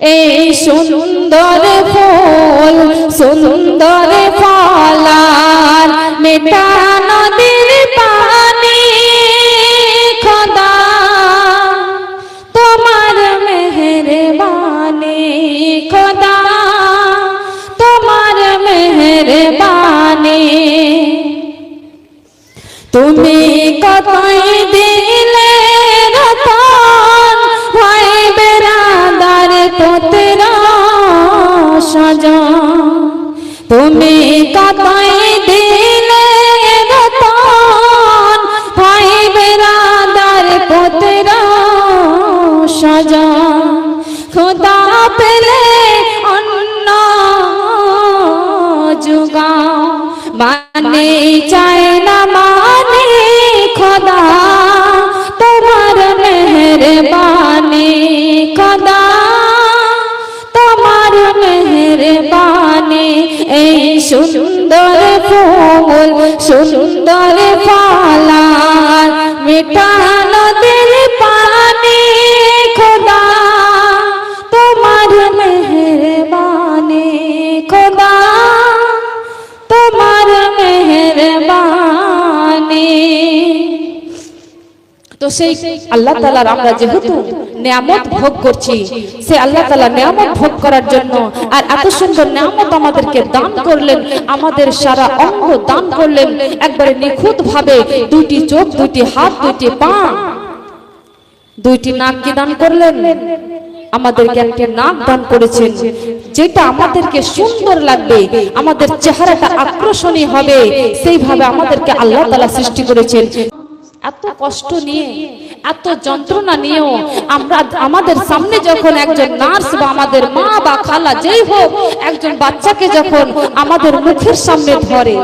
এই সুন্দর ফুল, সুন্দর ফলার মেটা নদীর পানি, খোদা। তোমার মেহরবানি, খোদা। তোমার মেহরবানি। তুমি কতই সজন খোদা পেলে অন্য যুগাও। মানে চায় না মানে খোদা, তোমার মেহরবানি খোদা। তোমার মেহরবানি, এই সুন্দর ফুল, সুন্দর ফলার, মিঠা নদীর তো সেই আল্লাহ তালার আমরা যেহেতু নিয়ামত ভোগ করছি সে আল্লাহ তালা নিয়ামত ভোগ করার জন্য আর এত সুন্দর নিয়ামত আমাদেরকে দান করলেন আমাদের সারা অঙ্গ দান করলেন একবারে নিখুঁত ভাবে দুইটি চোখ দুইটি হাত দুইটি পা দুইটি নাক কি দান করলেন? আমাদেরকে একটা নাক দান করেছেন যেটা আমাদেরকে সুন্দর লাগবে আমাদের চেহারাটা আকর্ষণীয় হবে সেইভাবে আমাদেরকে আল্লাহ তালা সৃষ্টি করেছেন। এত কষ্ট নিয়ে এত যন্ত্রণা নিয়েও আমরা আমাদের সামনে যখন একজন নার্স বা আমাদের মা বা খালা যেই হোক একজন বাচ্চাকে যখন আমাদের মুখের সামনে ধরে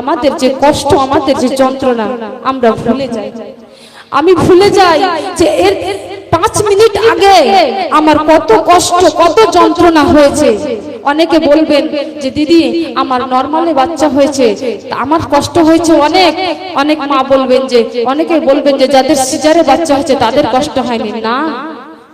আমাদের যে কষ্ট আমাদের যে যন্ত্রণা আমরা ভুলে যাই। আমি ভুলে যাই যে এর পাঁচ মিনিট আগে আমার কত কষ্ট কত যন্ত্রণা হয়েছে। অনেকে বলবেন যে দিদি আমার নর্মালে বাচ্চা হয়েছে। আমার কষ্ট হয়েছে অনেক। অনেক। মা বলবেন যে অনেকে বলবেন যে যাদের সিজারে বাচ্চা হয়েছে তাদের কষ্ট হয়নি। না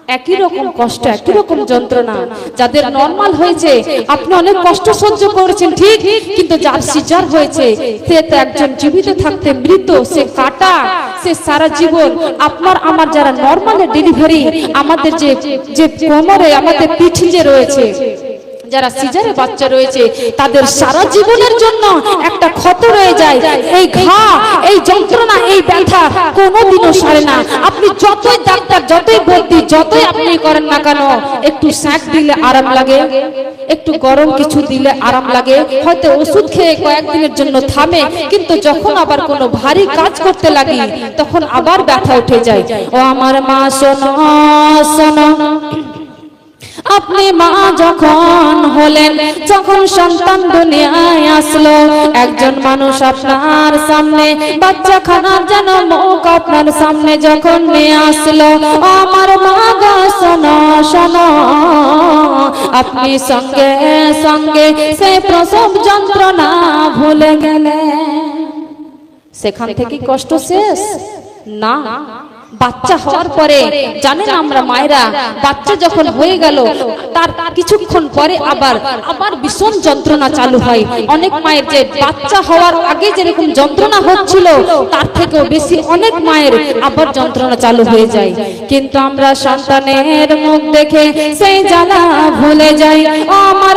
একই রকম কষ্ট একই রকম যন্ত্রণা। যাদের নর্মাল হয়েছে আপনি অনেক কষ্ট সহ্য করেছেন ঠিক কিন্তু যার সিজার হয়েছে সে তো একজন জীবিত থাকতে মৃত সে কাটা সে সারা জীবন আপনার আমার যারা নর্মালে ডেলিভারি আমাদের যে যে কোমরে আমাদের পিঠে যে রয়েছে যারা সিজারে বাচ্চা রয়েছে, তাদের সারা জীবনের জন্য একটা ক্ষত রয়ে যায়। এই ঘা, এই যন্ত্রণা, এই ব্যথা কোনোদিনও সারে না। আপনি যতই ডাক্তার, যতই ভর্তি, যতই আপনি করেন না কেন, একটু স্যাঁক দিলে আরাম লাগে, একটু গরম কিছু দিলে আরাম লাগে। হয়তো ওষুধ খেয়ে কয়েকদিনের জন্য থামে, কিন্তু যখন আবার কোনো ভারী কাজ করতে লাগি তখন আবার ব্যথা উঠে যায়। ও আমার মা, শোনো শোনো। আপনি মা যখন হলেন, যখন সন্তান দুনিয়ায় আসলো, একজন মানুষ আপনার সামনে বাচ্চা খানার যেন মুখ আপনার সামনে যখন নিয়ে আসলো, আমার মা গা শোনো, আপনি সঙ্গে সঙ্গে সে প্রসব যন্ত্রণা ভুলে গেলেন। সেখান থেকে কষ্ট শেষ? না। বাচ্চা হওয়ার পরে, জানেন আমরা মায়েরা, বাচ্চা যখন হয়ে গেল, তার কিছুক্ষণ পরে আবার আবার ভীষণ যন্ত্রণা চালু হয়। অনেক মায়ের যে বাচ্চা হওয়ার আগে যেরকম যন্ত্রণা হচ্ছিল, তার থেকেও বেশি অনেক মায়ের আবার যন্ত্রণা চালু হয়ে যায়। কিন্তু আমরা সন্তানের মুখ দেখে সেই জ্বালা ভুলে যাই। আমার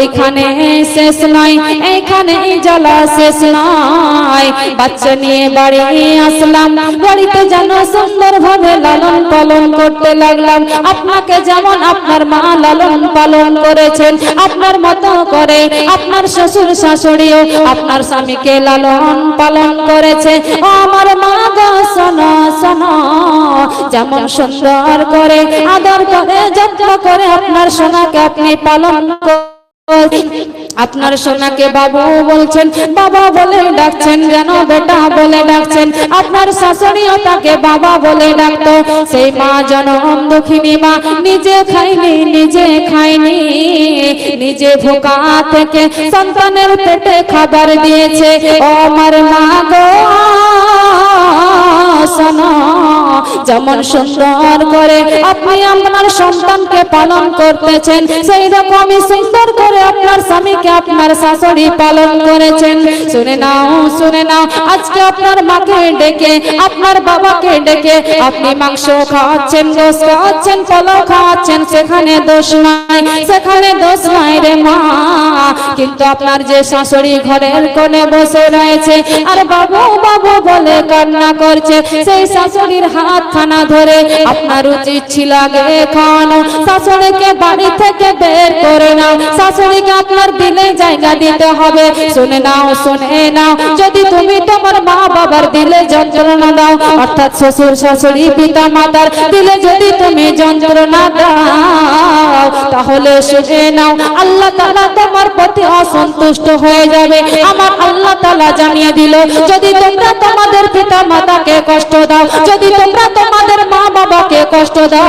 এইখানে শেষ নয়, এইখানে জ্বালা শেষ নয়। বাচ্চা নিয়ে আপনার মা মতো করে আপনার শ্বশুর শাশুড়িও আপনার স্বামীকে লালন পালন করেছে। আমার মা গো, শোনো যেমন সুন্দর করে আদর করে, যত্ন করে আপনার সোনাকে আপনি পালন করে আপনার সোনাকে বাবু বলছেন, বাবা বলে ডাকছেন যেন বেটা বলে ডাকছেন? আপনার শাশুড়িও তাকে বাবা বলে ডাকতো। সেই মা জনম দুঃখিনী মা, নিজে খাইনি নিজে খাইনি। নিজে ভোকা থেকে সন্তানের পেটে খাবার দিয়েছে। ও আমার মা গো যেমন সুন্দর করে আপনি আপনার সন্তানকে পালন করতেছেন সেই রকমই সুন্দর করে আপনার স্বামীকে আপনার শাশুড়ি পালন করেছেন। শুনে নাও শুনে নাও, আজকে আপনার মাকে ডেকে, আপনার বাবাকে ডেকে আপনি মাংস খাওয়াচ্ছেন গোস খাওয়াচ্ছেন, পোলাও খাওয়াচ্ছেন, সেখানে দোষ নাই, সেখানে দোষ নাই রে মা। কিন্তু আপনার যে শাশুড়ি ঘরের কোণে বসে রয়েছে, আর বাবু বাবু বলে কান্না করছে, সেই শাশুড়ির হাত খানা ধরে আপনার উচিত ছিল আগে খাওয়ানো। শাশুড়িকে বাড়ি থেকে বের করে নাও, শাশুড়িকে আপনার জায়গা দিতে হবে। শুনে নাও শুনে নাও। যদি তুমি তোমার মা বাবার দিলে যন্ত্রণা দাও, অর্থাৎ শ্বশুর শাশুড়ি, পিতা মাতার দিলে যদি তুমি যন্ত্রণা দাও, তাহলে শুনে নাও, আল্লাহ তাআলা তোমার প্রতি অসন্তুষ্ট হয়ে যাবে। আমার আল্লাহ তালা জানিয়ে দিল, যদি তোমরা তোমাদের পিতা মাতাকে কষ্ট দাও, যদি তোমরা তোমাদের মা বাবাকে কষ্ট দাও,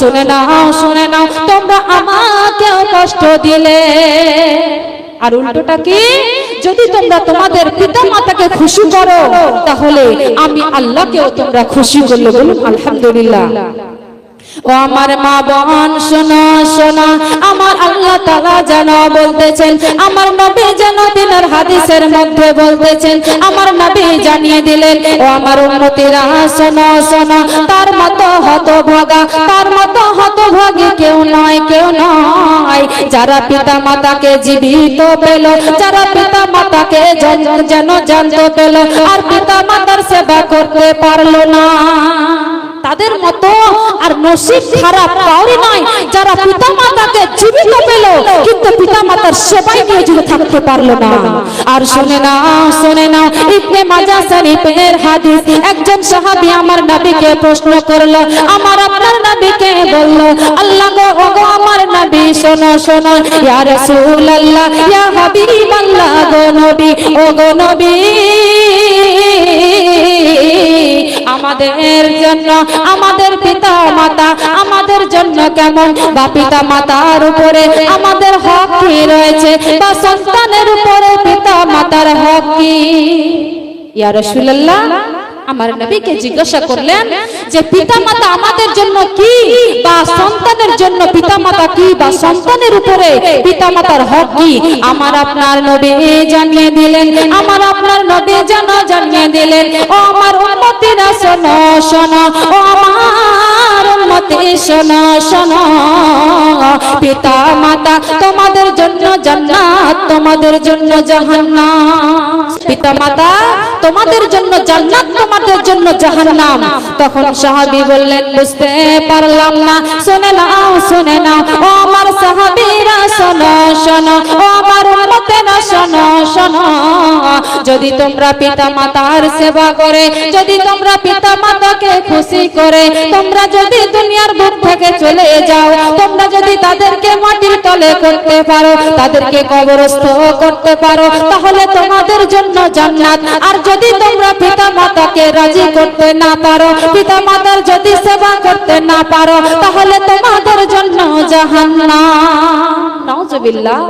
শুনে নাও শুনে নাও, তোমরা আমাকেও কষ্ট দিলে। আর উল্টোটা কি যদি তোমরা তোমাদের পিতা মাতাকে খুশি করো, তাহলে আমি আল্লাহকেও তোমরা খুশি করলে বলুন, আলহামদুলিল্লাহ। ও আমার মা বোন, শোনো শোনো, আমার আল্লাহ তাআলা যেন বলতেছেন, আমার নবী যেন দিনের হাদিসের মধ্যে বলতেছেন, আমার নবী জানিয়ে দিলেন, ও আমার উম্মতিরা, শোনো শোনো, তার মতো হতভাগা, তার মতো হতভাগী কেউ নয় কেউ নয়। যারা পিতা মাতাকে জীবিত পেল, যারা পিতা মাতাকে যেন জানতে পেল, আর পিতা মাতার সেবা করতে পারল না। তাদের মতো আর নসিব খারাপ কাউরি নয় যারা পিতা মাতাকে জীবিত পেল, কিন্তু পিতা মাতার সেবায় নিয়ে জুড়ে থাকতে পারল না। আর শুনে না শুনে না, ইবনে মাজা শরীফের হাদিস। একজন সাহাবী আমার নবীকে প্রশ্ন করল, আমার আপনার নবীকে বলল? আল্লাহ গো ও গো আমার নবী, শোনো শোনো, ইয়া রাসূলুল্লাহ, ইয়া হাবিবাল্লাহ গো নবী ও গো নবী। আমাদের জন্য, আমাদের পিতা মাতা আমাদের জন্য কেমন? বা পিতা মাতার উপরে আমাদের হক কি রয়েছে? বা সন্তানের উপরে পিতা মাতার হক কি? ইয়া রাসূলুল্লাহ আমার নবীকে জিজ্ঞাসা করলেন যে পিতামাতা আমাদের জন্য কি বা সন্তানের জন্য পিতামাতা কি বা সন্তানের উপরে পিতামাতার হক কি? আমার আপনার নবী জানিয়ে দিলেন আমার আপনার নবী যেন জানিয়ে দিলেন। ও আমার উম্মতিরা শোনো শোনো ও আমার উম্মতি শোনো শোনো। পিতা মাতা তোমাদের জন্য জান্নাত তোমাদের জন্য জাহান্নাম। পিতা মাতা তোমাদের জন্য জান্নাত তোমাদের জন্য জাহান্নাম। তখন সাহাবী বললেন, বুঝতে পারলাম না। শুনে নাও শুনে নাও। ও আমার সাহাবীরা, শোনো শোনো। ও আমার উম্মতেরা, শোনো শোনো। যদি তোমরা পিতা মাতার সেবা করে, যদি তোমরা পিতা মাতাকে খুশি করে, তোমরা যদি দুনিয়ার বুক থেকে চলে যাও, তোমরা যদি তাদেরকে মাটির তলে করতে পারো, তাদেরকে কবরস্থ করতে পারো, তাহলে তোমাদের জন্য জান্নাত। আর যদি তোমরা পিতা মাতাকে রাজি করতে না পারো, পিতা মাতার যদি সেবা করতে না পারো, তাহলে তোমাদের জন্য নাউজুবিল্লাহ।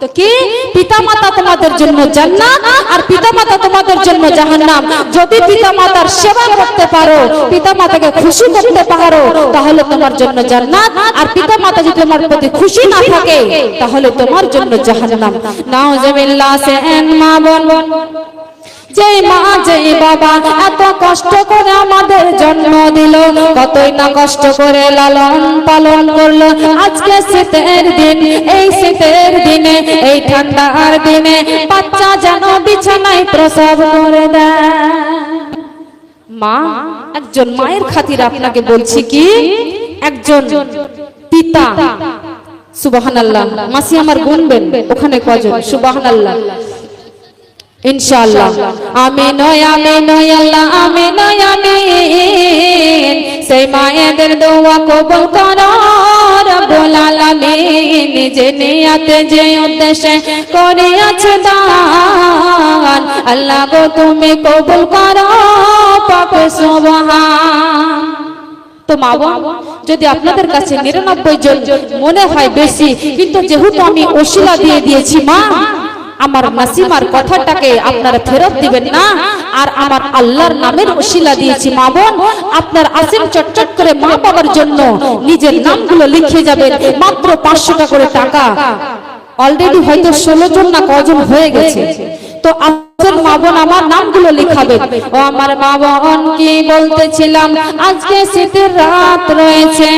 তো কি? পিতামাতা তোমাদের জন্য জান্নাত আর পিতামাতা তোমাদের জন্য জাহান্নাম। যদি পিতামাতার সেবা করতে পারো পিতামাতাকে খুশি করতে পারো, তাহলে তোমার জন্য জান্নাত। আর পিতামাতা যদি তোমার প্রতি খুশি না থাকে, তাহলে তোমার জন্য জাহান্নাম। সেন মা বোন। যেই মা যেই বাবা, এত কষ্ট করে আমাদের জন্ম দিল, কতই না কষ্ট করে লালন পালন করল। আজকে শীতের দিন, এই শীতের দিনে, এই ঠান্ডার দিনে, বাচ্চা যেন বিছানায় প্রসব করে দেয়। মা, একজন মায়ের খাতির আপনাকে বলছি কি? একজন পিতা। সুবহানাল্লাহ, মাসি আমার গুনবেন ওখানে কজন? সুবহানাল্লাহ ইনশাআল্লাহ। আমিন আমিন আল্লাহ আমিন আমিন। সেই মায়েদের দোয়া কবুল করো রব রব্বুল আলামিন। যে নিয়াতে যে উদ্দেশ্যে করিয়াছে দান আল্লাহ গো তুমি কবুল করো সুবহান। তো মা যদি আপনাদের কাছে নিরানব্বই জন মনে হয় বেশি কিন্তু যেহেতু আমি ওসিলা দিয়ে দিয়েছি মা আমার নাসিমার কথাটাকে আপনারা ফেরত দিবেন না। আর আমার আল্লাহর নামের ওসিলা দিয়েছি, মা বোন। আপনার আসেন চটচট করে মা বাবার জন্য নিজের নামগুলো লিখে যাবেন, মাত্র পাঁচশো টাকা করে টাকা। অলরেডি হয়তো ষোলো জন না কজন হয়ে গেছে। তো আপনার মা বোন আমার নামগুলো লিখাবেন ও আমার মা বোন কি বলতেছিলাম, আজকে শীতের রাত রয়েছে।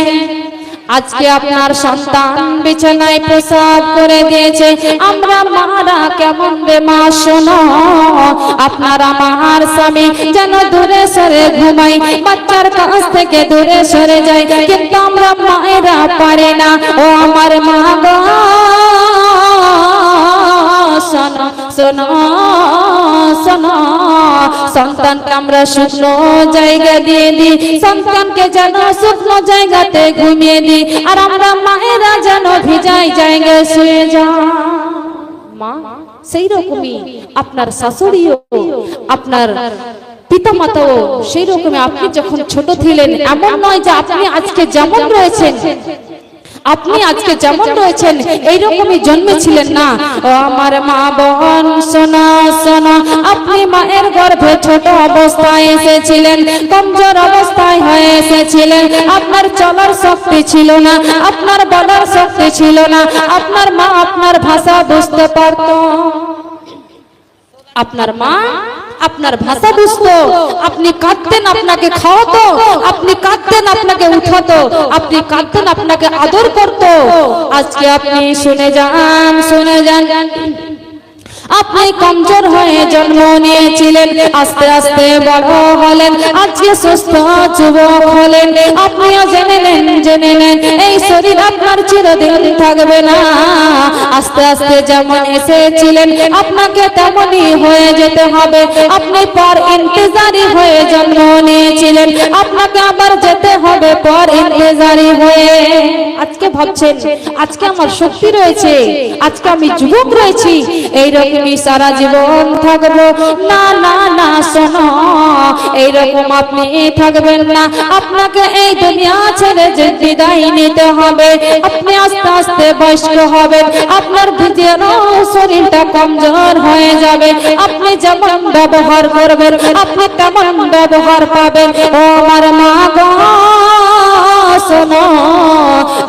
আজকে আপনার সন্তান বিছানায় প্রসাব করে দিয়েছে। আমরা মারা কেমন বেমা শোনো। আপনার আমার স্বামী যেন দূরে সরে ঘুমাই বাচ্চার কাছ থেকে দূরে সরে যায়, কিন্তু আমরা মায়েরা পারে না। ও আমার মা আমরা শুকনো জায়গা দিয়ে সন্তানকে যেন শুকনো জায়গাতে ঘুমিয়ে আর আমরা মায়েরা যেন ভিজাই শুয়ে যা মা সেই রকমই আপনার শাশুড়িও, আপনার পিতা মাতাও সেই রকমই আপনি যখন ছোট ছিলেন, এমন নয় যে আপনি আজকে যেমন রয়েছেন আপনি আজকে যেমন রয়েছেন এইরকমই জন্মেছিলেন না। ও আমার মা বহন শোনা শোনা আপনি মায়ের গর্ভে ছোট অবস্থায় এসেছিলেন কমজোর অবস্থায় হয়ে এসেছিলেন। আপনার চলার শক্তি ছিল না আপনার বলার শক্তি ছিল না আপনার মা আপনার ভাষা বুঝতে পারত। আপনার মা আপনার ভাষা বুঝতো, আপনি কাঁদতেন আপনাকে খাওয়াতো, আপনি কাঁদতেন আপনাকে উঠাতো, আপনি কাঁদতেন আপনাকে আদর করতো। আজকে আপনি শুনে যান শুনে যান। আপনি কমজোর হয়ে জন্ম নিয়েছিলেন। আস্তে আস্তে বড় হলেন, আজকে সুস্থ যুবক হলেন। আপনিও জেনে নেন জেনে নেন, এই শরীর আপনার চিরদিন থাকবে না। আস্তে আস্তে যেমন এসেছিলেন, আপনাকে তেমনই হয়ে যেতে হবে। আপনি পর ইন্তজারি হয়ে জন্ম নিয়েছিলেন, আপনাকে আবার যেতে হবে পর ইন্তজারি হয়ে। আজকে ভাবছেন, আজকে আমার শক্তি রয়েছে, আজকে আমি যুবক রয়েছি এইরকমই সারা জীবন থাকব? না না না, শোনো, এইরকম আপনি থাকবেন না। আপনাকে এই দুনিয়া ছেড়ে যে বিদায় নিতে হবে, আপনি আস্তে আস্তে বয়স্ক হবেন, আপনার ভিতর শরীরটা কমজোর হয়ে যাবে। আপনি যেমন ব্যবহার করবেন, আপনি তেমন ব্যবহার পাবেন। ও আমার মা গো শোনো।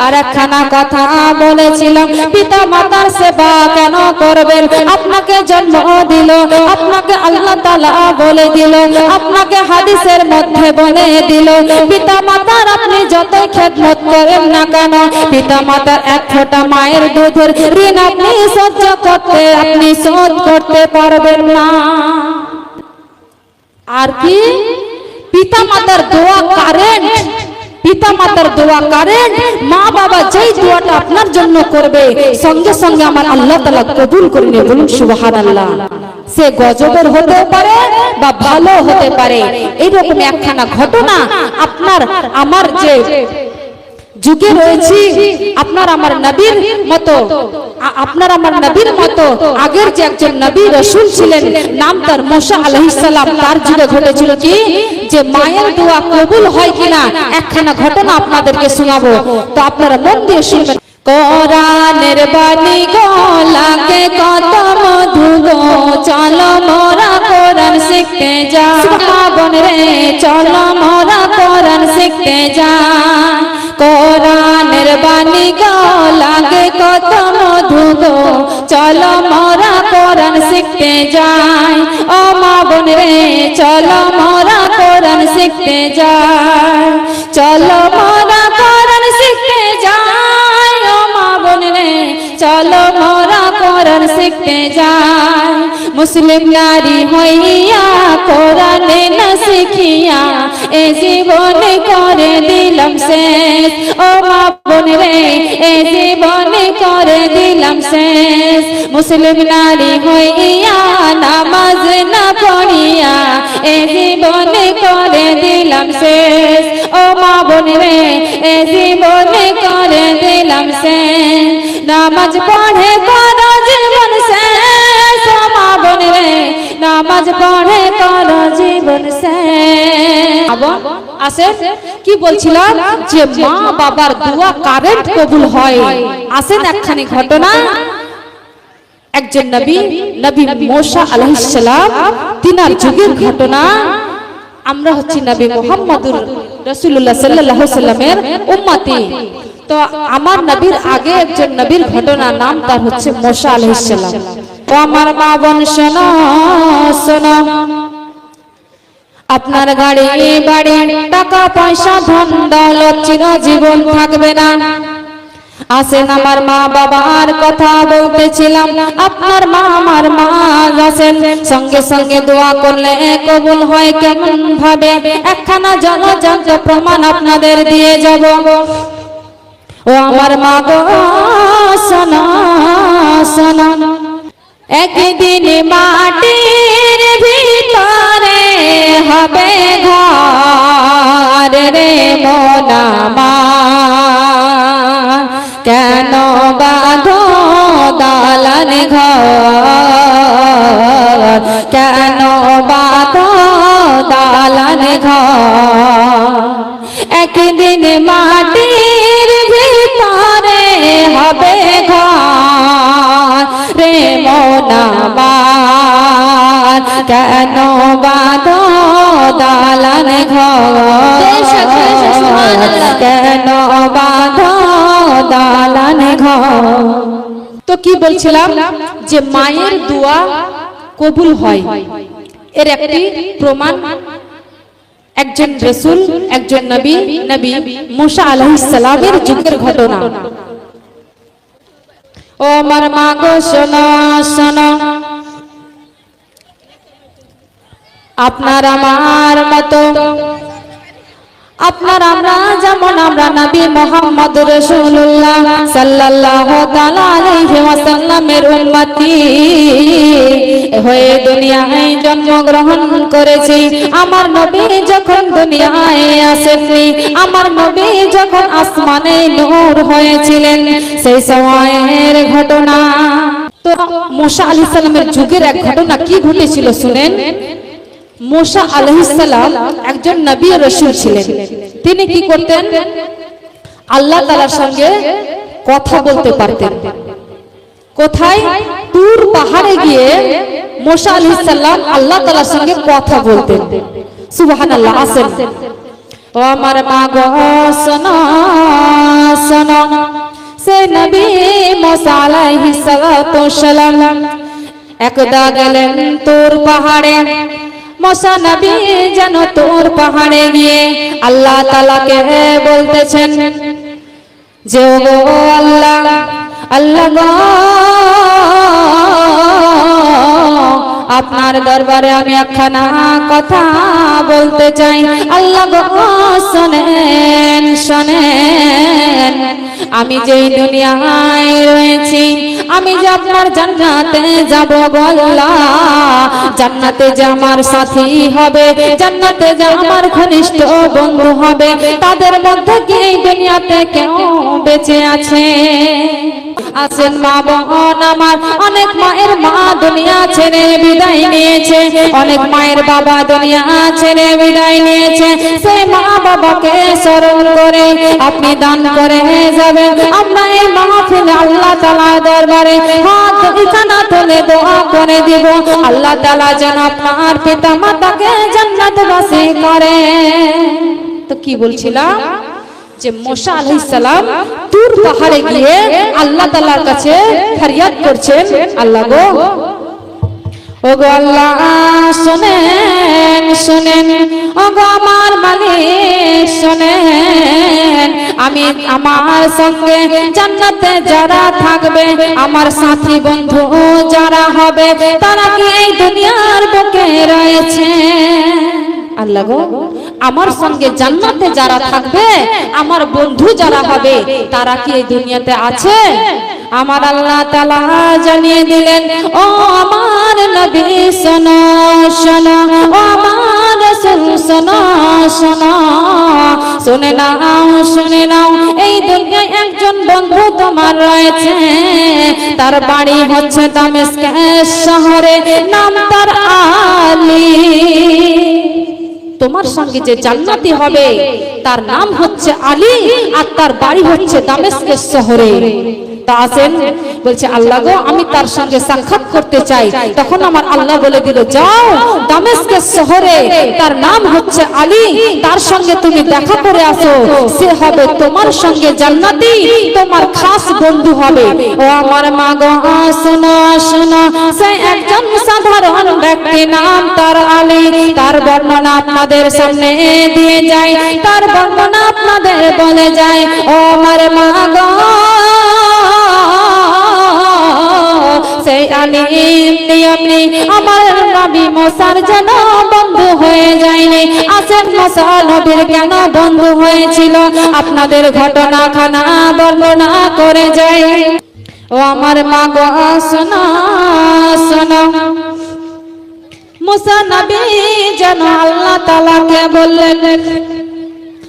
আর একখানা কথা বলেছিলাম পিতা মাতার সেবা কেন করবেন? আপনাকে জন্ম দিল, আপনাকে আল্লাহ তালা বলে দিল, আপনাকে হাদিসের মধ্যে বলে দিল পিতা মাতার আপনি যতই খেদমত করেন না কেন পিতা মাতার এক ফোঁটা মায়ের দুধের ঋণ আপনি সহ্য করতে, আপনি শোধ করতে পারবেন না। আর কি? পিতা মাতার দোয়া কারেন্ট। পিতা মাতার দোয়া করেন, মা বাবা যেই দোয়াটা আপনার জন্য করবে, সঙ্গে সঙ্গে আমার আল্লাহ তালা কবুল করে নিয়ে বলুন সুবাহান আল্লাহ সে গজবের হতে পারে বা ভালো হতে পারে এইরকম একখানা ঘটনা আপনার, আমার যে যুগে রয়েছি, আপনার আমার নবীর মতো আপনার আমার নবীর মতো, আগের যে একজন নবী রসুল ছিলেন, নাম তার মোসা আলাইহিস সালাম, তার যুগে ঘটেছিল কি? যে মায়ের দোয়া কবুল হয় কিনা, একখানা ঘটনা আপনাদেরকে শোনাবো। তো আপনারা মন দিয়ে শুনবেন। কোরআনের বাণী গো লাগে কত মধু গো, চলো মোরা কোরআন শিখতে যা। বন রে, চলো মোরা কোরআন শিখতে যা। কোরআনের বাণী গো লাগে কত মধু গো চলো মোরা কোরআন শিখতে যাই। ও মা বোন রে, চলো মোরা কোরআন শিখতে যাই। চলো মোরা কোরআন শিখতে যাই। ও মা বোন রে, চলো মোরা কোরআন শিখতে যাই। মুসলিম নারী হইয়া কোরআনে না শিখিয়া এ জীবনে করে দিলাম শেষ। ও মা বোন রে, এ জীবনে করে দিলাম শেষ। মুসলিম নারী হইয়া নামাজ না পড়িয়া এ জীবনে করে দিলাম শেষ। ও মা বোন রে, এ জীবনে করে দিলাম সে নামাজ পড়ে করো নামাজ পড়ে করো জীবন সে আসে কি বলছিলাম? যে মা বাবার দোয়া কারেন্ট কবুল হয়। আসেন একখানি ঘটনা। একজন নবী নবী মোসা আলাইহিস তিনার যুগের ঘটনা। আমরা হচ্ছি নবী মুহাম্মদুর রাসূলুল্লাহ সাল্লাল্লাহু আলাইহি সাল্লামের উম্মতি। তো আমার নবীর আগে একজন নবীর ঘটনা নাম তার হচ্ছে মোসা আলাইহিস ও আমার মা বোন শোনো শোনো। আপনার গাড়ি, বাড়ি, টাকা, পয়সা, ধন, দৌলত চিরজীবন থাকবে না। আসেন আমার মা বাবার কথা বলতেছিলাম, আপনার মা আমার মা আসেন সঙ্গে সঙ্গে দোয়া করলে কবুল হয় কেমন ভাবে? একখানা জলজান্ত প্রমাণ আপনাদের দিয়ে যাব। ও আমার মা গো, শোনো শোনো। একদিন মাটির ভিতরে হবে ঘর রে মোনামা। কেন বাঁধো ঘর। কেন বাঁধো দালান তো কি বলছিলাম? যে মায়ের দোয়া কবুল হয়। এর একটি প্রমাণ একজন রসুল একজন নবী নবী মুসা আলাইহিস সালামের যুগের ঘটনা। ও আমার মা গো শোনো শোনো। আপনার আমার মতো। আপনার আমরা যেমন আমরা নবী মোহাম্মদ রসুল্লাহ আলাইহি ওয়াসাল্লামের উম্মতি। হয়ে দুনিয়ায় জন্মগ্রহণ করেছি। আমার নবী যখন দুনিয়ায় আসেননি, আমার নবী যখন আসমানে নূর হয়েছিলেন, সেই সময়ের ঘটনা। তো মুসা আলাইহিস সালামের যুগের এক ঘটনা কি ঘটেছিল শুনেন? মোসা আলহিসাল্লাম একজন নবী রসুল ছিলেন। তিনি কি করতেন? আল্লাহ তালার সঙ্গে কথা বলতে পারতেন। কোথায়? তুর পাহাড়ে গিয়ে মোসা আলহিসাল্লাম আল্লাহ তালার সঙ্গে কথা বলতেন। সুবাহান আল্লাহ আসেন। ও আমার মা গো শোনো শোনো। সে নবী মোসা আলাইহিস একদা গেলেন তোর পাহাড়ে। মশা নবী যেন তোর পাহাড়ে গিয়ে আল্লাহ তালাকে বলতেছেন যে ও আল্লাহ আল্লাহ আপনার দরবারে আমি একখানা কথা বলতে চাই। আল্লাহ শোনেন শোনেন। আমি যেই দুনিয়ায় রয়েছি, আমি যে আপনার জান্নাতে যাব বল্লা জান্নাতে যে আমার সাথী হবে, জান্নাতে যে আমার ঘনিষ্ঠ বন্ধু হবে, তাদের মধ্যে কি দুনিয়াতে কেউ বেঁচে আছে? আছেন মা বোন আমার। অনেক মায়ের মা দুনিয়া ছেড়ে বিদায় নিয়েছে। অনেক মায়ের বাবা দুনিয়া ছেড়ে বিদায় নিয়েছে। সেই মা বাবাকে স্মরণ করে আপনি দান করে যাবেন। আমরা এই মাহফিল আল্লাহ তালা দরবারে হাত ইখানা তুলে দোয়া করে দিব। আল্লাহ তালা যেন আপনার পিতা মাতাকে জান্নাতবাসী করে। তো কি বলছিলাম? যে মোসা আলাইহিস সালাম তুর পাহাড়ে গিয়ে আল্লাহ তাআলার কাছে ফরিয়াদ করছেন। আল্লাহ গো। ও গো। আল্লাহ শুনেন শুনেন। ও গো আমার মালিক শুনেন। আমি আমার সঙ্গে জান্নাতে যারা থাকবে আমার সাথী বন্ধু যারা হবে তারা কি এই দুনিয়ার বুকে রয়েছে? আল্লাহ গো। আমার সঙ্গে জান্নাতে যারা থাকবে আমার বন্ধু যারা হবে তারা কি এই দুনিয়াতে আছে? আমার আল্লাহ তালা জানিয়ে দিলেন ও আমার নবী ও আমার শোনো শোনো শুনে নাও শুনে নাও এই দুনিয়ায় একজন বন্ধু তোমার রয়েছে তার বাড়ি হচ্ছে দামেস্কের শহরে নাম তার আলী। তোমার সঙ্গে যে জান্নাতি হবে, তার নাম হচ্ছে আলী আর তার বাড়ি হচ্ছে দামেস্কের শহরে। তা আসেন বলছে, আল্লাহ গো, আমি তার সঙ্গে সাক্ষাৎ করতে চাই। তখন আমার আল্লাহ বলে দিল, যাও দামেস্কের শহরে, তার নাম হচ্ছে আলী, তার সঙ্গে তুমি দেখা করে আসো। সে হবে তোমার সঙ্গে জান্নাতি, তোমার খাস বন্ধু হবে। ও আমার মা গো শোনো শোনো, সে একজন সাধারণ ব্যক্তি, নাম তার আলী। তার বর্ণনা আপনাদের সামনে দিয়ে যায় তার বর্ণনা আপনাদের বলে যায় ও আমার মা গো আপনাদের ঘটনা খানা বর্ণনা করে যায় ও আমার মা গো, শোনা শোনা। মুসা নবী যেন আল্লাহ তালাকে বললেন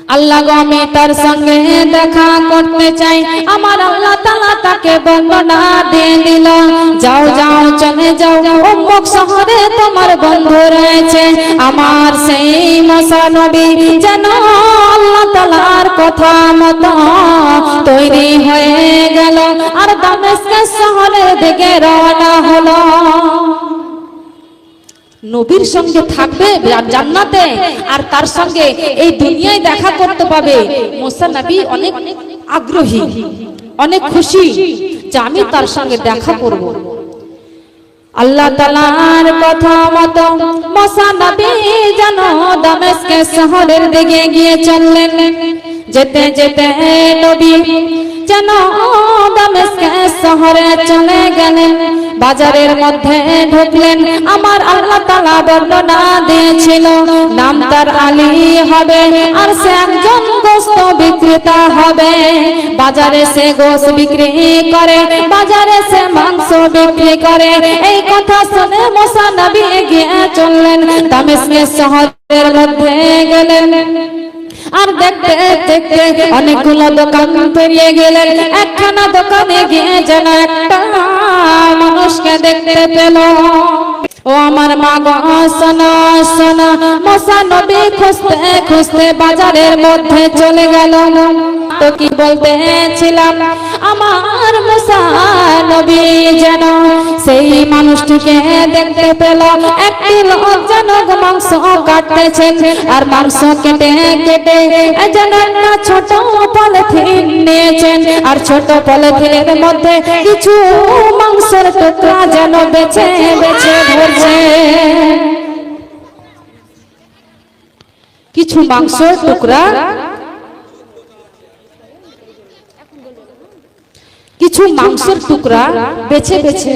আল্লাহ গো, আমি তার সঙ্গে দেখা করতে চাই। আমার আল্লাহ তালা তাকে বর্ণনা দিয়ে দিল। যাও যাও, চলে যাও, অমুক শহরে তোমার বন্ধু রয়েছে। আমার সেই মশা নবী যেন আল্লাহ তালার কথা মতো তৈরি হয়ে গেল। আর দামেস্কের শহরের দিকে রওনা হলো। নবীর সঙ্গে থাকবে জান্নাতে, আর তার সঙ্গে এই দুনিয়ায় দেখা করতে পাবে। মোসা নবী অনেক আগ্রহী, অনেক খুশি যে আমি তার সঙ্গে দেখা করব। আল্লাহ তালার কথা মতো মোসা নবী যেন দামেস্কে শহরের দিকে গিয়ে চললেন। যেতে যেতে নবী যেন শহরে চলে গেলেন। বাজারের মধ্যে ঢুকলেন। আমার আল্লাহ তালা বর্ণনা দিয়েছিল, নাম তার আলী হবে আর সে একজন গোস্ত বিক্রেতা হবে। বাজারে সে গোস বিক্রি করে, বাজারে সে মাংস বিক্রি করে। এই কথা শুনে মোসা নবী এগিয়ে চললেন, দামেস্কে শহরের মধ্যে গেলেন। আর দেখতে দেখতে অনেকগুলো দোকান পেরিয়ে গেলেন। একখানা দোকানে গিয়ে যেন একটা মানুষকে দেখতে পেল। ও আমার মা গো সোনা মশা নবী খুঁজতে খুঁজতে বাজারের মধ্যে চলে গেল। তো কি বলতেছিলাম আমার মশা নবী যেন সেই মানুষটিকে দেখতে পেল। একটি লোক যেন মাংস কাটতেছেন আর মাংস কেটে কেটে যেন একটা ছোট পলিথিন নিয়েছেন। আর ছোট পলিথিনের মধ্যে কিছু মাংসের টুকরা যেন বেছে বেছে ধরছে কিছু মাংসের টুকরা। কিছু মাংসের টুকরা বেছে বেছে।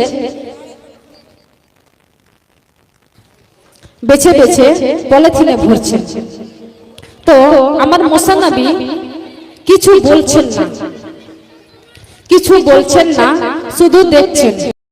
বেছে বেছে পলিথিনে ভরছেন তো আমার মোসানবী কিছু বলছেন না। কিছু বলছেন না শুধু দেখছেন।